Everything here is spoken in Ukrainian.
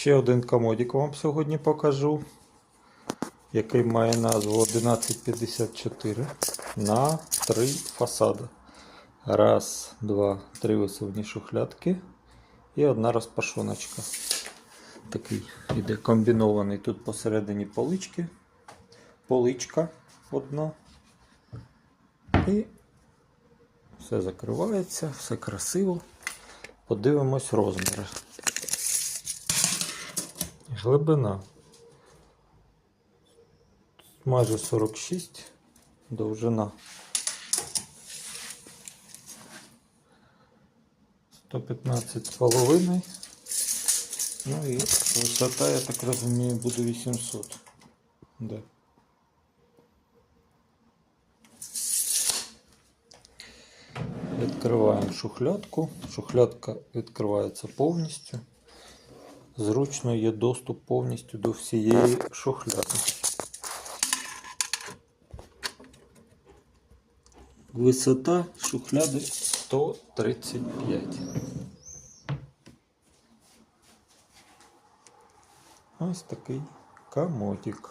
Ще один комодик вам сьогодні покажу, який має назву 1154 на три фасади. Раз, два, три висувні шухлядки і одна розпашоночка. Такий іде комбінований тут посередині полички. Поличка одна. І все закривається, все красиво. Подивимось розміри. Глибина. Майже 46, довжина. 115 з половиною. Ну і висота, я так розумію, буде 800. Да. Відкриваємо шухлядку. Шухлядка відкривається повністю. Зручно є доступ повністю до всієї шухляди. Висота шухляди 135. Ось такий комодик.